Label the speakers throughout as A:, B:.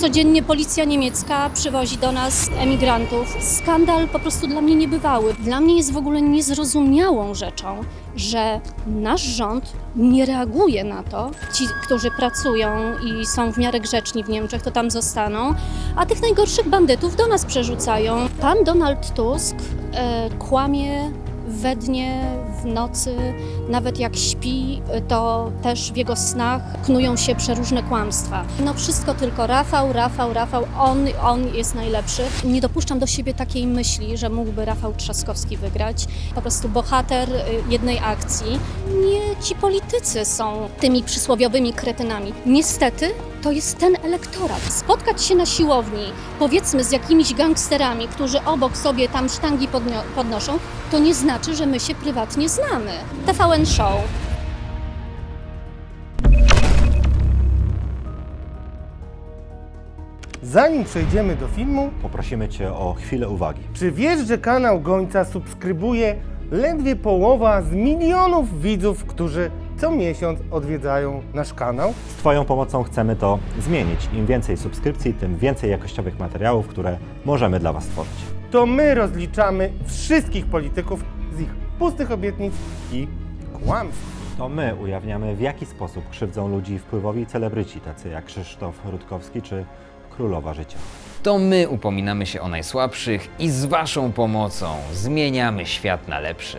A: codziennie policja niemiecka przywozi do nas emigrantów. Skandal po prostu dla mnie niebywały. Dla mnie jest w ogóle niezrozumiałą rzeczą, że nasz rząd nie reaguje na to. Ci, którzy pracują i są w miarę grzeczni w Niemczech, to tam zostaną, a tych najgorszych bandytów do nas przerzucają. Pan Donald Tusk e, kłamie we dnie, w nocy, nawet jak śpi, to też w jego snach knują się przeróżne kłamstwa. No wszystko tylko Rafał, Rafał, Rafał, on, on jest najlepszy. Nie dopuszczam do siebie takiej myśli, że mógłby Rafał Trzaskowski wygrać. Po prostu bohater y, jednej akcji. Nie ci politycy są tymi przysłowiowymi kretynami. Niestety to jest ten elektorat. Spotkać się na siłowni, powiedzmy z jakimiś gangsterami, którzy obok sobie tam sztangi podnoszą, to nie znaczy, że my się prywatnie znamy. TVN Show.
B: Zanim przejdziemy do filmu,
C: Poprosimy Cię o chwilę uwagi.
B: czy wiesz, że kanał Gońca subskrybuje ledwie połowa z milionów widzów, którzy co miesiąc odwiedzają nasz kanał?
C: Z Twoją pomocą chcemy to zmienić. Im więcej subskrypcji, tym więcej jakościowych materiałów, które możemy dla Was stworzyć.
B: To my rozliczamy wszystkich polityków z ich pustych obietnic i kłamstw.
C: To my ujawniamy, w jaki sposób krzywdzą ludzi wpływowi celebryci, tacy jak Krzysztof Rutkowski czy Królowa Życia.
D: To my upominamy się o najsłabszych i z Waszą pomocą zmieniamy świat na lepszy.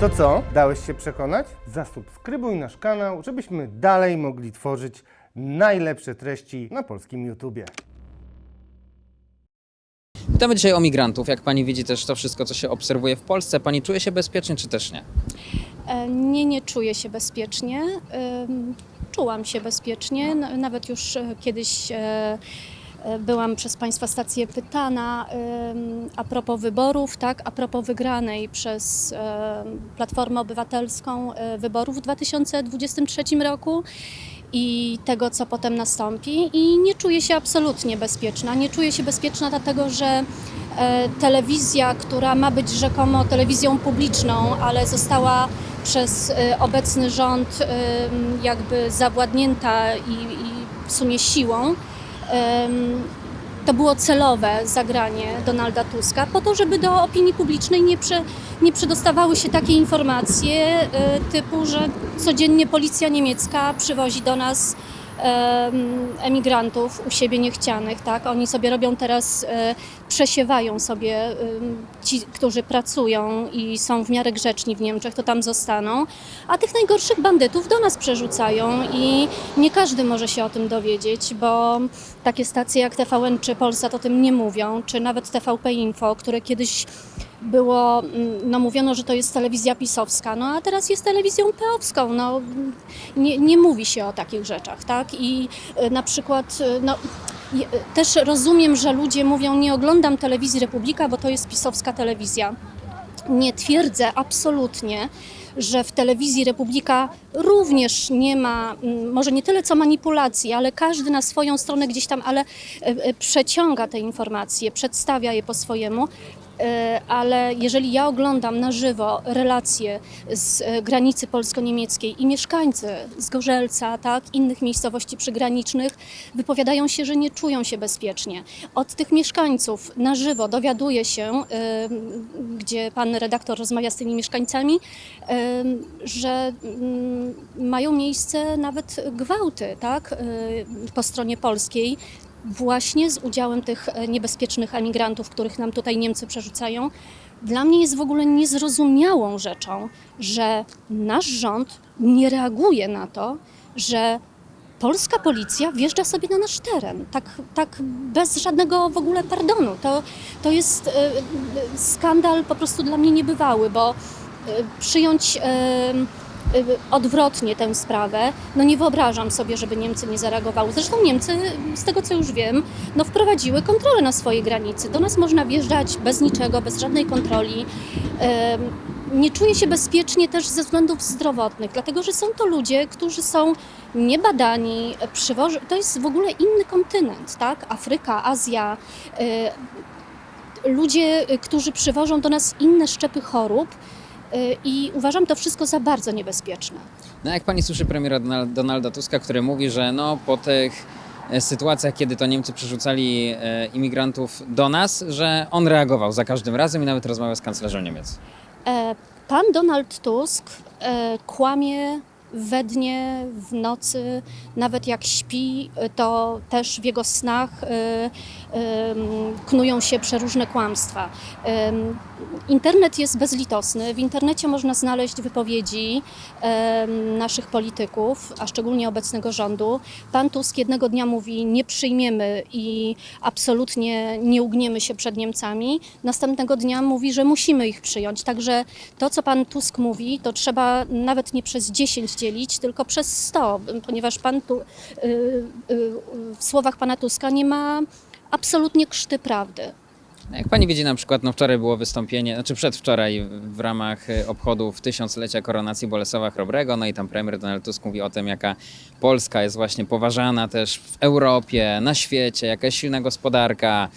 B: To co? Dałeś się przekonać? Zasubskrybuj nasz kanał, żebyśmy dalej mogli tworzyć najlepsze treści na polskim YouTubie.
E: Pytamy dzisiaj o migrantów. Jak pani widzi też to wszystko, co się obserwuje w Polsce, pani czuje się bezpiecznie, czy też nie?
A: E, Nie, nie czuję się bezpiecznie. Ym, Czułam się bezpiecznie, nawet już e, kiedyś e, byłam przez Państwa stację pytana a propos wyborów, tak, a propos wygranej przez e, Platformę Obywatelską e, wyborów w 2023 roku i tego, co potem nastąpi. I nie czuję się absolutnie bezpieczna. Nie czuję się bezpieczna, dlatego że e, telewizja, która ma być rzekomo telewizją publiczną, ale została przez e, obecny rząd e, jakby zawładnięta i, i w sumie siłą. To było celowe zagranie Donalda Tuska po to, żeby do opinii publicznej nie, nie przedostawały się takie informacje e, typu, że codziennie policja niemiecka przywozi do nas emigrantów u siebie niechcianych, tak? Oni sobie robią teraz, e, przesiewają sobie ci, którzy pracują i są w miarę grzeczni w Niemczech, to tam zostaną, a tych najgorszych bandytów do nas przerzucają i nie każdy może się o tym dowiedzieć, bo takie stacje jak TVN czy Polsat o tym nie mówią, czy nawet TVP Info, które kiedyś było, mm, no mówiono, że to jest telewizja pisowska, no a teraz jest telewizją peowską, no nie, nie mówi się o takich rzeczach, tak? I y, na przykład, y, no y, też rozumiem, że ludzie mówią, nie oglądam telewizji Republika, bo to jest pisowska telewizja. Nie twierdzę absolutnie, że w telewizji Republika również nie ma, mm, może nie tyle co manipulacji, ale każdy na swoją stronę gdzieś tam, ale e, e, przeciąga te informacje, przedstawia je po swojemu. E, Ale jeżeli ja oglądam na żywo relacje z e, granicy polsko-niemieckiej i mieszkańcy z Gorzelca, tak, innych miejscowości przygranicznych wypowiadają się, że nie czują się bezpiecznie. Od tych mieszkańców na żywo dowiaduję się, e, gdzie pan redaktor rozmawia z tymi mieszkańcami, że mm, mają miejsce nawet gwałty tak, po stronie polskiej właśnie z udziałem tych e, niebezpiecznych emigrantów, których nam tutaj Niemcy przerzucają. Dla mnie jest w ogóle niezrozumiałą rzeczą, że nasz rząd nie reaguje na to, że polska policja wjeżdża sobie na nasz teren, tak, tak bez żadnego w ogóle pardonu. To, to jest e, e, skandal po prostu dla mnie niebywały, bo przyjąć odwrotnie tę sprawę, no nie wyobrażam sobie, żeby Niemcy nie zareagowały. Zresztą Niemcy, z tego co już wiem, no wprowadziły kontrolę na swojej granicy. Do nas można wjeżdżać bez niczego, bez żadnej kontroli. Nie czuję się bezpiecznie też ze względów zdrowotnych, dlatego że są to ludzie, którzy są niebadani, przywożą, to jest w ogóle inny kontynent, tak? Afryka, Azja, e, ludzie, y, którzy przywożą do nas inne szczepy chorób y, i uważam to wszystko za bardzo niebezpieczne.
E: No jak pani słyszy premiera Donal- Donalda Tuska, który mówi, że no po tych e, sytuacjach, kiedy to Niemcy przerzucali e, imigrantów do nas, że on reagował za każdym razem i nawet rozmawiał z kanclerzem Niemiec.
A: E, Pan Donald Tusk kłamie we dnie, w nocy, nawet jak śpi, to też w jego snach e, em, knują się przeróżne kłamstwa. Em, Internet jest bezlitosny. W internecie można znaleźć wypowiedzi naszych polityków, a szczególnie obecnego rządu. Pan Tusk jednego dnia mówi: Nie przyjmiemy i absolutnie nie ugniemy się przed Niemcami. Następnego dnia mówi, że musimy ich przyjąć. Także to, co pan Tusk mówi, to trzeba nawet nie przez 10 dzielić, tylko przez 100, ponieważ pan tu, y, y, w słowach pana Tuska nie ma absolutnie krzty prawdy.
E: No Jak pani widzi na przykład, no wczoraj było wystąpienie, znaczy przedwczoraj w ramach e, obchodów tysiąclecia koronacji Bolesława Chrobrego, no i tam premier Donald Tusk mówi o tym, jaka Polska jest właśnie poważana też w Europie, na świecie, jaka jest silna gospodarka.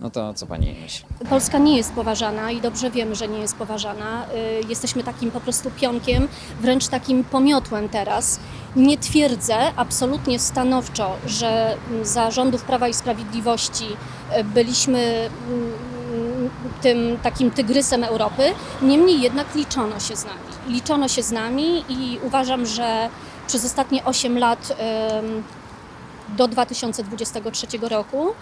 E: No to co pani myśli?
A: Polska nie jest poważana i dobrze wiemy, że nie jest poważana. Y, Jesteśmy takim po prostu pionkiem, wręcz takim pomiotłem teraz. Nie twierdzę absolutnie stanowczo, że za rządów Prawa i Sprawiedliwości y, byliśmy mm, tym takim tygrysem Europy. Niemniej jednak liczono się z nami. Liczono się z nami i uważam, że przez ostatnie 8 lat do 2023 roku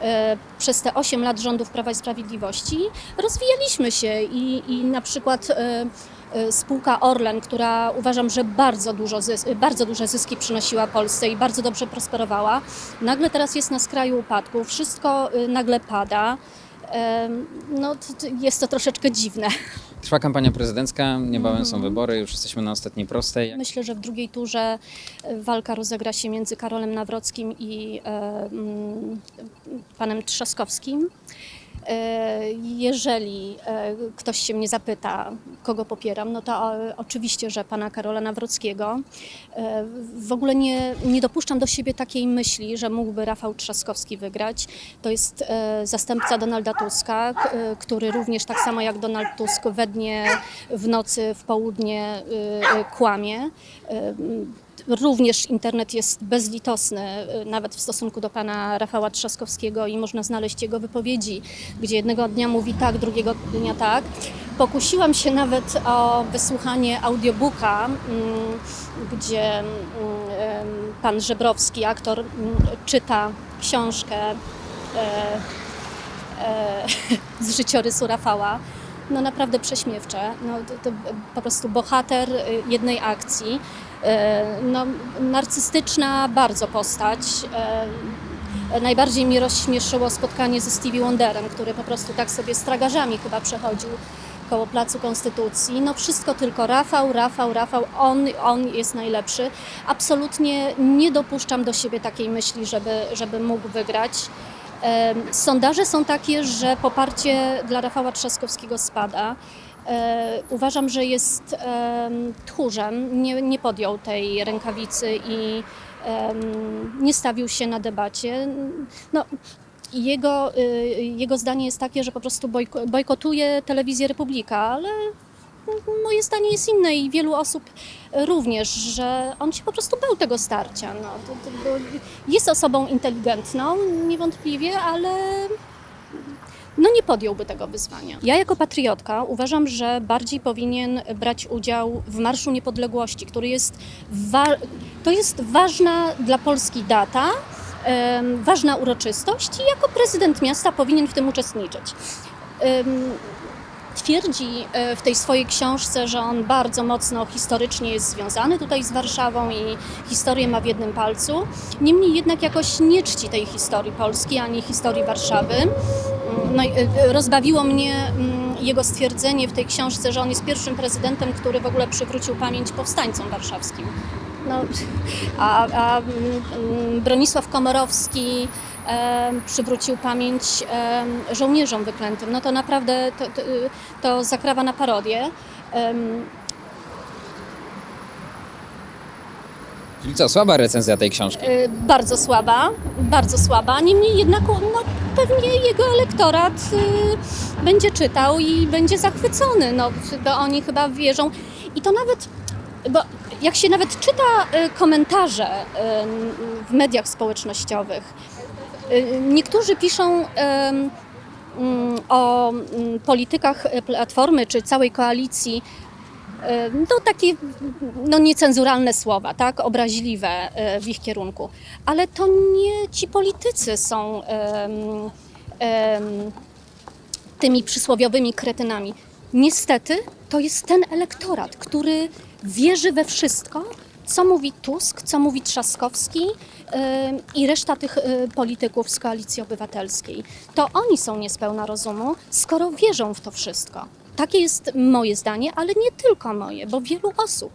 A: e, przez te 8 lat rządów Prawa i Sprawiedliwości rozwijaliśmy się i, i na przykład e, e, spółka Orlen, która uważam, że bardzo, dużo bardzo duże zyski przynosiła Polsce i bardzo dobrze prosperowała, nagle teraz jest na skraju upadku, wszystko nagle pada. No, jest to troszeczkę dziwne.
E: Trwa kampania prezydencka, niebawem są wybory, już jesteśmy na ostatniej prostej.
A: Myślę, że w drugiej turze e, walka rozegra się między Karolem Nawrockim i e, mm, panem Trzaskowskim. E, Jeżeli e, ktoś się mnie zapyta, kogo popieram, no to e, oczywiście, że pana Karola Nawrockiego. W ogóle nie, nie dopuszczam do siebie takiej myśli, że mógłby Rafał Trzaskowski wygrać. To jest zastępca Donalda Tuska, który również tak samo jak Donald Tusk we dnie, w nocy, w południe kłamie. Również internet jest bezlitosny, e, nawet w stosunku do pana Rafała Trzaskowskiego i można znaleźć jego wypowiedzi, gdzie jednego dnia mówi tak, drugiego dnia tak. Pokusiłam się nawet o wysłuchanie audiobooka, mm, gdzie mm, em, pan Żebrowski, aktor, mm, czyta książkę e, z życiorysu Rafała. No naprawdę prześmiewcze. No, to, to po prostu bohater y, jednej akcji. E, No, narcystyczna bardzo postać. E, Najbardziej mnie rozśmieszyło spotkanie ze Stevie Wonderem, który po prostu tak sobie z tragarzami chyba przechodził koło Placu Konstytucji. No wszystko tylko Rafał, Rafał, Rafał, on, on jest najlepszy. Absolutnie nie dopuszczam do siebie takiej myśli, żeby, żeby mógł wygrać. Em, Sondaże są takie, że poparcie dla Rafała Trzaskowskiego spada. E, Uważam, że jest em, tchórzem, nie, nie podjął tej rękawicy i nie stawił się na debacie. No, jego, y, jego zdanie jest takie, że po prostu bojko, bojkotuje telewizję Republika, ale moje zdanie jest inne i wielu osób również, że on się po prostu bał tego starcia. No, jest osobą inteligentną, niewątpliwie, ale no nie podjąłby tego wyzwania. Ja jako patriotka uważam, że bardziej powinien brać udział w Marszu Niepodległości, który jest, to jest ważna dla Polski data, ważna uroczystość i jako prezydent miasta powinien w tym uczestniczyć. Twierdzi e, w tej swojej książce, że on bardzo mocno historycznie jest związany tutaj z Warszawą i historię ma w jednym palcu. Niemniej jednak jakoś nie czci tej historii Polski ani historii Warszawy. Mm, No, i, e, rozbawiło mnie mm, jego stwierdzenie w tej książce, że on jest pierwszym prezydentem, który w ogóle przywrócił pamięć powstańcom warszawskim. No, a, a mm, Bronisław Komorowski e, przywrócił pamięć e, żołnierzom wyklętym. No to naprawdę to, to, to zakrawa na parodię. Em,
E: Czyli co, słaba recenzja tej książki?
A: y, bardzo słaba, bardzo słaba. Niemniej jednak no, pewnie jego elektorat y, będzie czytał i będzie zachwycony. No, bo oni chyba wierzą. I to nawet, bo jak się nawet czyta y, komentarze y, w mediach społecznościowych, y, niektórzy piszą mm, o mm, politykach Platformy czy całej koalicji, no takie no, niecenzuralne słowa, tak, obraźliwe w ich kierunku. Ale to nie ci politycy są em, em, tymi przysłowiowymi kretynami. Niestety to jest ten elektorat, który wierzy we wszystko, co mówi Tusk, co mówi Trzaskowski i reszta tych y, polityków z Koalicji Obywatelskiej. To oni są niespełna rozumu, skoro wierzą w to wszystko. Takie jest moje zdanie, ale nie tylko moje, bo wielu osób.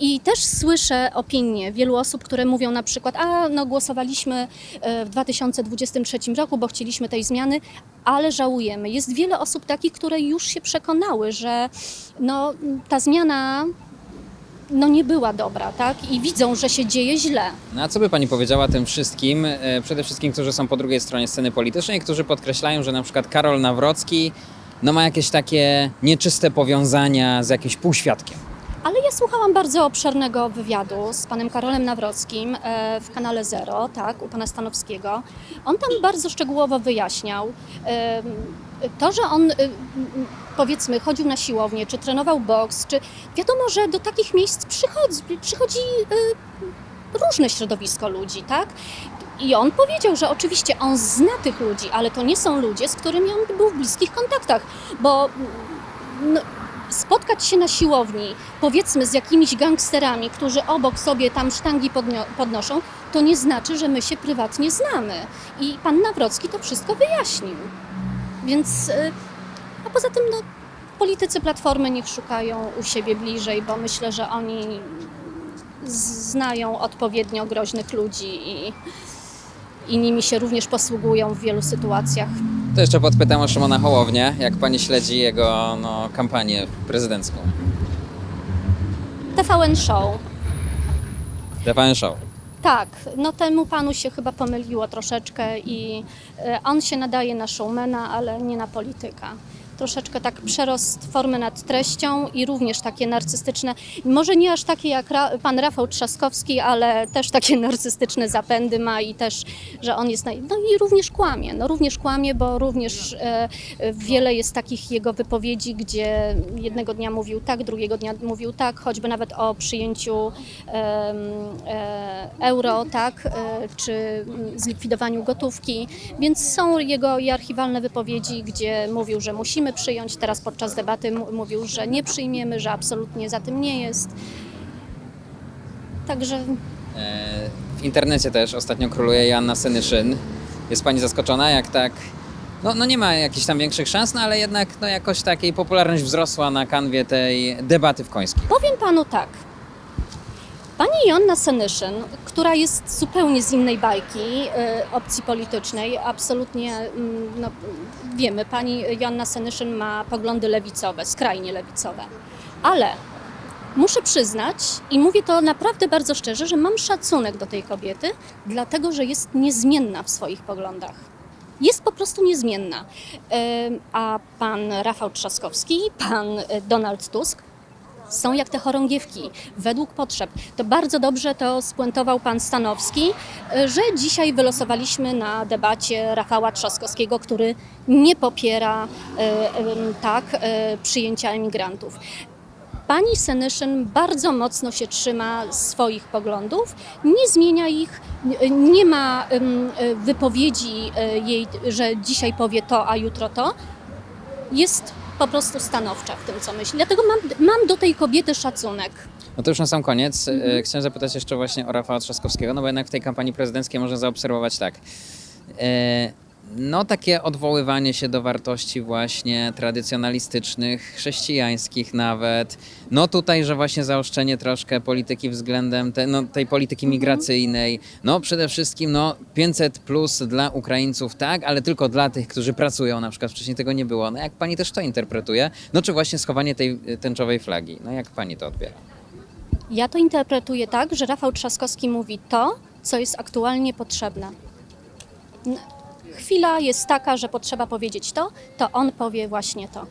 A: I też słyszę opinie wielu osób, które mówią na przykład, a no głosowaliśmy e, w 2023 roku, bo chcieliśmy tej zmiany, ale żałujemy. Jest wiele osób takich, które już się przekonały, że no, ta zmiana no, nie była dobra, tak? I widzą, że się dzieje źle.
E: No a co by pani powiedziała tym wszystkim, e, przede wszystkim, którzy są po drugiej stronie sceny politycznej, którzy podkreślają, że na przykład Karol Nawrocki no, ma jakieś takie nieczyste powiązania z jakimś półświadkiem?
A: Ale ja słuchałam bardzo obszernego wywiadu z panem Karolem Nawrockim e, w kanale Zero, tak, u pana Stanowskiego. On tam bardzo szczegółowo wyjaśniał to, że on em, powiedzmy chodził na siłownię, czy trenował boks, czy wiadomo, że do takich miejsc przychodzi, przychodzi e, różne środowisko ludzi, tak? I on powiedział, że oczywiście on zna tych ludzi, ale to nie są ludzie, z którymi on był w bliskich kontaktach, bo no, spotkać się na siłowni, powiedzmy z jakimiś gangsterami, którzy obok sobie tam sztangi podnoszą, to nie znaczy, że my się prywatnie znamy. I pan Nawrocki to wszystko wyjaśnił. Więc, y, a poza tym, no, politycy Platformy niech szukają u siebie bliżej, bo myślę, że oni znają odpowiednio groźnych ludzi i, i nimi się również posługują w wielu sytuacjach.
E: To jeszcze podpytam o Szymona Hołownię, jak pani śledzi jego no, kampanię prezydencką.
A: TVN Show.
E: TVN Show.
A: Tak, no temu panu się chyba pomyliło troszeczkę i e, on się nadaje na showmana, ale nie na polityka. Troszeczkę tak przerost formy nad treścią i również takie narcystyczne, może nie aż takie jak Ra pan Rafał Trzaskowski, ale też takie narcystyczne zapędy ma i też, że on jest, no i również kłamie, no również kłamie, bo również e, e, wiele jest takich jego wypowiedzi, gdzie jednego dnia mówił tak, drugiego dnia mówił tak, choćby nawet o przyjęciu em, e, euro, tak, e, czy zlikwidowaniu gotówki, więc są jego i archiwalne wypowiedzi, gdzie mówił, że musimy przyjąć, teraz podczas debaty mówił, że nie przyjmiemy, że absolutnie za tym nie jest. Także
E: E, W internecie też ostatnio króluje Joanna Senyszyn. Jest pani zaskoczona, jak tak... No, no nie ma jakichś tam większych szans, no ale jednak no jakoś takiej popularność wzrosła na kanwie tej debaty w Końskim.
A: Powiem panu tak. Pani Joanna Senyszyn, która jest zupełnie z innej bajki e, opcji politycznej, absolutnie mm, no, wiemy, pani Joanna Senyszyn ma poglądy lewicowe, skrajnie lewicowe. Ale muszę przyznać, i mówię to naprawdę bardzo szczerze, że mam szacunek do tej kobiety, dlatego że jest niezmienna w swoich poglądach. Jest po prostu niezmienna. Em, A pan Rafał Trzaskowski, pan e, Donald Tusk są jak te chorągiewki, według potrzeb. To bardzo dobrze to spuentował pan Stanowski, e, że dzisiaj wylosowaliśmy na debacie Rafała Trzaskowskiego, który nie popiera e, em, tak przyjęcia emigrantów. Pani Senyszyn bardzo mocno się trzyma swoich poglądów, nie zmienia ich, nie ma wypowiedzi jej, że dzisiaj powie to, a jutro to. Jest po prostu stanowcza w tym, co myśli. Dlatego mam, mam do tej kobiety szacunek.
E: No to już na sam koniec. e, Chciałem zapytać jeszcze właśnie o Rafała Trzaskowskiego, no bo jednak w tej kampanii prezydenckiej można zaobserwować tak. E, No takie odwoływanie się do wartości właśnie tradycjonalistycznych, chrześcijańskich nawet. No tutaj, że właśnie zaostrzenie troszkę polityki względem te, no, tej polityki migracyjnej. No przede wszystkim no 500 plus dla Ukraińców, tak, ale tylko dla tych, którzy pracują, na przykład wcześniej tego nie było. No jak pani też to interpretuje? No czy właśnie schowanie tej e, tęczowej flagi? No jak pani to odbiera?
A: Ja to interpretuję tak, że Rafał Trzaskowski mówi to, co jest aktualnie potrzebne. Chwila jest taka, że potrzeba powiedzieć to, to on powie właśnie to.